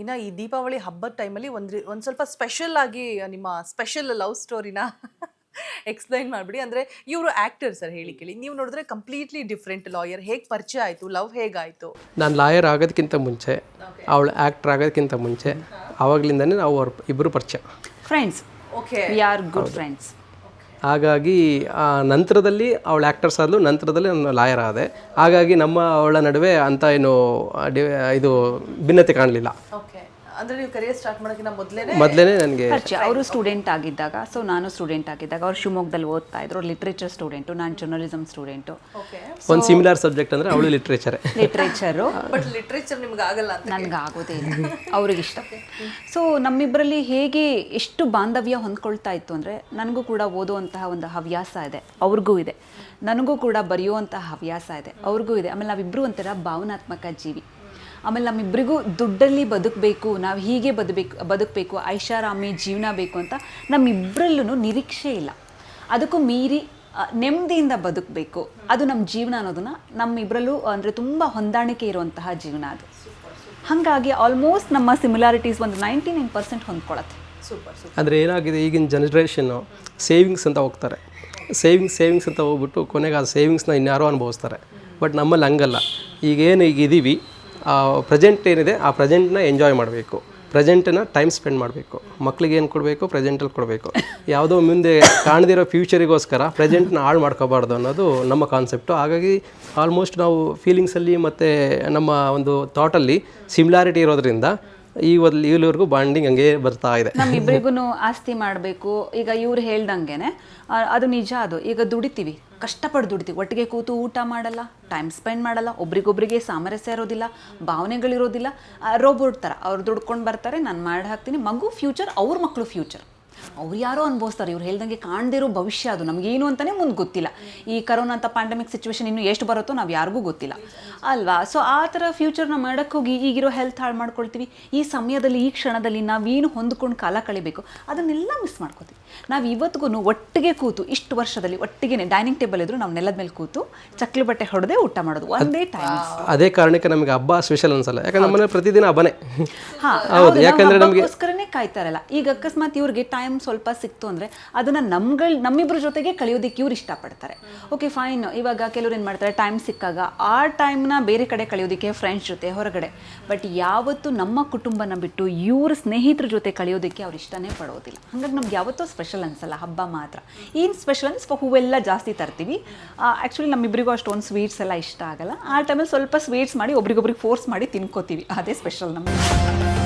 ಇನ್ನು ಈ ದೀಪಾವಳಿ ಹಬ್ಬದ ಟೈಮಲ್ಲಿ ಒಂದು ಒಂದು ಸ್ವಲ್ಪ ಸ್ಪೆಷಲ್ ಆಗಿ ನಿಮ್ಮ ಸ್ಪೆಷಲ್ ಲವ್ ಸ್ಟೋರಿನ ಎಕ್ಸ್ಪ್ಲೈನ್ ಮಾಡಿಬಿಡಿ. ಅಂದರೆ ಇವರು ಆ್ಯಕ್ಟರ್ ಸರ್ ಹೇಳಿ ಕೇಳಿ. ನೀವು ನೋಡಿದ್ರೆ ಕಂಪ್ಲೀಟ್ಲಿ ಡಿಫ್ರೆಂಟ್ ಲಾಯರ್ ಹೇಗೆ ಪರಿಚಯ ಆಯಿತು? ಲವ್ ಹೇಗಾಯಿತು? ನಾನು ಲಾಯರ್ ಆಗೋದಕ್ಕಿಂತ ಮುಂಚೆ ಅವಳು ಆ್ಯಕ್ಟ್ರ್ ಆಗೋದಕ್ಕಿಂತ ಮುಂಚೆ ಆವಾಗಲಿಂದನೇ ನಾವು ಅವ್ರ ಇಬ್ಬರು ಪರಿಚಯ. Friends okay we are good friends ಹಾಗಾಗಿ, ಆ, ನಂತರದಲ್ಲಿ ಅವಳು ಆ್ಯಕ್ಟರ್ಸ್ ಆದಲು ನಂತರದಲ್ಲಿ ನಾನು ಲಾಯರ್ ಆದೆ. ಹಾಗಾಗಿ ನಮ್ಮ ಅವಳ ನಡುವೆ ಅಂತ ಏನು ಇದು ಭಿನ್ನತೆ ಕಾಣಲಿಲ್ಲ. ಅಂದರೆ ನೀವು ಕರಿಯರ್ ಸ್ಟಾರ್ಟ್ ಮಾಡೋಕ್ಕಿಂತ ಮೊದಲೇ ಮೊದಲೇ ನನಗೆ ಪರಿಚಯ. ಅವರು ಸ್ಟೂಡೆಂಟ್ ಆಗಿದ್ದಾಗ ಸೊ ನಾನು ಸ್ಟೂಡೆಂಟ್ ಆಗಿದ್ದಾಗ ಅವ್ರು ಶಿವಮೊಗ್ಗದಲ್ಲಿ ಓದ್ತಾ ಇದ್ರು ಲಿಟ್ರೇಚರ್ ಸ್ಟೂಡೆಂಟು ನಾನು ಜರ್ನಲಿಸಮ್ ಸ್ಟೂಡೆಂಟು ಓಕೆ ಒಂದು ಸಿಮಿಲರ್ ಸಬ್ಜೆಕ್ಟ್ ಅಂದ್ರೆ ಅವಳು ಲಿಟ್ರೇಚರ್ ಲಿಟ್ರೇಚರು ಬಟ್ ಲಿಟ್ರೇಚರ್ ನಿಮ್ಗೆ ಆಗಲ್ಲ ಅಂತ ನನಗೆ ಆಗೋದೇ ಇಲ್ಲ. ಅವ್ರಿಗೆ ಇಷ್ಟ. ಸೊ ನಮ್ಮಿಬ್ಬರಲ್ಲಿ ಹೇಗೆ ಎಷ್ಟು ಬಾಂಧವ್ಯ ಹೊಂದ್ಕೊಳ್ತಾ ಇತ್ತು ಅಂದರೆ ನನಗೂ ಕೂಡ ಓದುವಂತಹ ಒಂದು ಹವ್ಯಾಸ ಇದೆ. ಅವ್ರಿಗೂ ಇದೆ. ನನಗೂ ಕೂಡ ಬರೆಯುವಂತಹ ಹವ್ಯಾಸ ಇದೆ. ಅವ್ರಿಗೂ ಇದೆ. ಆಮೇಲೆ ನಾವಿಬ್ಬರು ಒಂಥರ ಭಾವನಾತ್ಮಕ ಜೀವಿ. ಆಮೇಲೆ ನಮ್ಮಿಬ್ಬರಿಗೂ ದುಡ್ಡಲ್ಲಿ ಬದುಕಬೇಕು ನಾವು ಹೀಗೆ ಬದುಕಬೇಕು ಬದುಕಬೇಕು ಐಷಾರಾಮಿ ಜೀವನ ಬೇಕು ಅಂತ ನಮ್ಮಿಬ್ಬರಲ್ಲೂ ನಿರೀಕ್ಷೆ ಇಲ್ಲ. ಅದಕ್ಕೂ ಮೀರಿ ನೆಮ್ಮದಿಯಿಂದ ಬದುಕಬೇಕು. ಅದು ನಮ್ಮ ಜೀವನ ಅನ್ನೋದನ್ನ ನಮ್ಮಿಬ್ಬರಲ್ಲೂ ಅಂದರೆ ತುಂಬ ಹೊಂದಾಣಿಕೆ ಇರುವಂತಹ ಜೀವನ ಅದು. ಹಾಗಾಗಿ ಆಲ್ಮೋಸ್ಟ್ ನಮ್ಮ ಸಿಮಿಲಾರಿಟೀಸ್ ಒಂದು ನೈಂಟಿ ನೈನ್ ಪರ್ಸೆಂಟ್ ಹೊಂದ್ಕೊಳತ್ತೆ ಅಂದರೆ ಏನಾಗಿದೆ ಈಗಿನ ಜನರೇಷನ್ನು ಸೇವಿಂಗ್ಸ್ ಅಂತ ಹೋಗ್ತಾರೆ. ಸೇವಿಂಗ್ಸ್ ಸೇವಿಂಗ್ಸ್ ಅಂತ ಹೋಗ್ಬಿಟ್ಟು ಕೊನೆಗೆ ಆ ಸೇವಿಂಗ್ಸ್ನ ಇನ್ಯಾರೋ ಅನುಭವಿಸ್ತಾರೆ. ಬಟ್ ನಮ್ಮಲ್ಲಿ ಹಂಗಲ್ಲ. ಈಗೇನು ಈಗ ಇದ್ದೀವಿ ಆ ಪ್ರೆಸೆಂಟ್ ಏನಿದೆ ಆ ಪ್ರೆಸೆಂಟ್ನ ಎಂಜಾಯ್ ಮಾಡಬೇಕು. ಪ್ರೆಸೆಂಟನ್ನ ಟೈಮ್ ಸ್ಪೆಂಡ್ ಮಾಡಬೇಕು. ಮಕ್ಕಳಿಗೆ ಏನು ಕೊಡಬೇಕು? ಪ್ರೆಸೆಂಟಲ್ಲಿ ಕೊಡಬೇಕು. ಯಾವುದೋ ಮುಂದೆ ಕಾಣದಿರೋ ಫ್ಯೂಚರಿಗೋಸ್ಕರ ಪ್ರೆಸೆಂಟ್ನ ಹಾಳು ಮಾಡ್ಕೋಬಾರ್ದು ಅನ್ನೋದು ನಮ್ಮ ಕಾನ್ಸೆಪ್ಟು ಹಾಗಾಗಿ ಆಲ್ಮೋಸ್ಟ್ ನಾವು ಫೀಲಿಂಗ್ಸಲ್ಲಿ ಮತ್ತು ನಮ್ಮ ಒಂದು ಥಾಟಲ್ಲಿ ಸಿಮಿಲಾರಿಟಿ ಇರೋದ್ರಿಂದ ಈ ಇಲ್ಲಿವರೆಗೂ ಬಾಂಡಿಂಗ್ ಹಂಗೆ ಬರ್ತಾ ಇದೆ. ನಮ್ಮಿಬ್ಬರಿಗೂ ಆಸ್ತಿ ಮಾಡಬೇಕು. ಈಗ ಇವ್ರು ಹೇಳ್ದಂಗೆನೆ ಆ, ಅದು ನಿಜ ಅದು. ಈಗ ದುಡಿತೀವಿ. ಕಷ್ಟಪಟ್ಟು ದುಡಿತೀವಿ ಒಟ್ಟಿಗೆ ಕೂತು ಊಟ ಮಾಡಲ್ಲ ಟೈಮ್ ಸ್ಪೆಂಡ್ ಮಾಡಲ್ಲ, ಒಬ್ರಿಗೊಬ್ರಿಗೆ ಸಾಮರಸ್ಯ ಇರೋದಿಲ್ಲ, ಭಾವನೆಗಳಿರೋದಿಲ್ಲ ರೋಬೋಟ್ ಥರ ಅವ್ರು ದುಡ್ಕೊಂಡು ಬರ್ತಾರೆ, ನಾನು ಮಾಡಿ ಹಾಕ್ತೀನಿ ಮಗು ಫ್ಯೂಚರ್ ಅವ್ರ ಮಕ್ಕಳು ಫ್ಯೂಚರ್ ಅವ್ರು ಯಾರೋ ಅನುಭವಿಸ್ತಾರೆ ಇವ್ರು ಹೇಳ್ದಂಗೆ ಕಾಣದಿರೋ ಭವಿಷ್ಯ ಅದು. ನಮಗೇನು ಅಂತಲೇ ಮುಂದೆ ಗೊತ್ತಿಲ್ಲ. ಈ ಕರೋನಾ ಅಂತ ಪ್ಯಾಂಡಮಿಕ್ ಸಿಚುವೇಶನ್ ಇನ್ನು ಎಷ್ಟು ಬರುತ್ತೋ ನಾವು ಯಾರಿಗೂ ಗೊತ್ತಿಲ್ಲ. ಅಲ್ವಾ? ಸೊ ಆ ಥರ ಫ್ಯೂಚರ್ನ ಮಾಡೋಕ್ಕೆ ಹೋಗಿ ಈಗಿರೋ ಹೆಲ್ತ್ ಹಾಳು ಮಾಡ್ಕೊಳ್ತೀವಿ. ಈ ಸಮಯದಲ್ಲಿ ಈ ಕ್ಷಣದಲ್ಲಿ ನಾವೇನು ಹೊಂದ್ಕೊಂಡು ಕಾಲ ಕಳಿಬೇಕು ಅದನ್ನೆಲ್ಲ ಮಿಸ್ ಮಾಡ್ಕೋತೀವಿ. ನಾವು ಇವತ್ತಿಗೂ ಒಟ್ಟಿಗೆ ಕೂತು ಇಷ್ಟು ವರ್ಷದಲ್ಲಿ ಒಟ್ಟಿಗೆ ಡೈನಿಂಗ್ ಟೇಬಲ್ ಇದ್ರು ನಾವು ನೆಲದ ಮೇಲೆ ಕೂತು ಚಕ್ಲಿ ಬಟ್ಟೆ ಹೊಡೆದೇ ಊಟ ಮಾಡೋದು. ಒಂದೇ ಟೈಮ್ ಅದೇ ಕಾರಣಕ್ಕೆ ನಮಗೆ ಹಬ್ಬ ಸ್ಪೆಷಲ್ ಅನ್ಸಲ್ಲ. ಯಾಕಂದ್ರೆ ಪ್ರತಿದಿನ ಹಬ್ಬನೇ. ಹೌದು ಯಾಕಂದ್ರೆ ನಮಗೆ ಕಾಯ್ತಾರಲ್ಲ ಈಗ ಅಕಸ್ಮಾತ್ ಇವ್ರಿಗೆ ಟೈಮ್ ಸ್ವಲ್ಪ ಸಿಕ್ತು ಅಂದರೆ ಅದನ್ನು ನಮ್ಗಳು ನಮ್ಮಿಬ್ಬರ ಜೊತೆಗೆ ಕಳೆಯೋದಕ್ಕೆ ಇವ್ರು ಇಷ್ಟಪಡ್ತಾರೆ. ಓಕೆ ಫೈನ್ ಇವಾಗ ಕೆಲವ್ರು ಏನು ಮಾಡ್ತಾರೆ ಟೈಮ್ ಸಿಕ್ಕಾಗ ಆ ಟೈಮ್ನ ಬೇರೆ ಕಡೆ ಕಳೆಯೋದಕ್ಕೆ ಫ್ರೆಂಡ್ಸ್ ಜೊತೆ ಹೊರಗಡೆ. ಬಟ್ ಯಾವತ್ತೂ ನಮ್ಮ ಕುಟುಂಬನ ಬಿಟ್ಟು ಇವ್ರ ಸ್ನೇಹಿತರ ಜೊತೆ ಕಳೆಯೋದಕ್ಕೆ ಅವ್ರು ಇಷ್ಟನೇ ಪಡೋದಿಲ್ಲ. ಹಾಗಾಗಿ ನಮ್ಗೆ ಯಾವತ್ತೂ ಸ್ಪೆಷಲ್ ಅನ್ಸಲ್ಲ, ಹಬ್ಬ ಮಾತ್ರ. ಏನು ಸ್ಪೆಷಲ್ ಅಂದ್ರೆ ಸ್ವಲ್ಪ ಹೂವೆಲ್ಲ ಜಾಸ್ತಿ ತರ್ತೀವಿ. ಆ್ಯಕ್ಚುಲಿ ನಮ್ಮಿಬ್ಬರಿಗೂ ಅಷ್ಟೊಂದು ಸ್ವೀಟ್ಸ್ ಎಲ್ಲ ಇಷ್ಟ ಆಗಲ್ಲ. ಆ ಟೈಮಲ್ಲಿ ಸ್ವಲ್ಪ ಸ್ವೀಟ್ಸ್ ಮಾಡಿ ಒಬ್ರಿಗೊಬ್ರಿಗೆ ಫೋರ್ಸ್ ಮಾಡಿ ತಿನ್ಕೋತೀವಿ. ಅದೇ ಸ್ಪೆಷಲ್ ನಮಗೆ.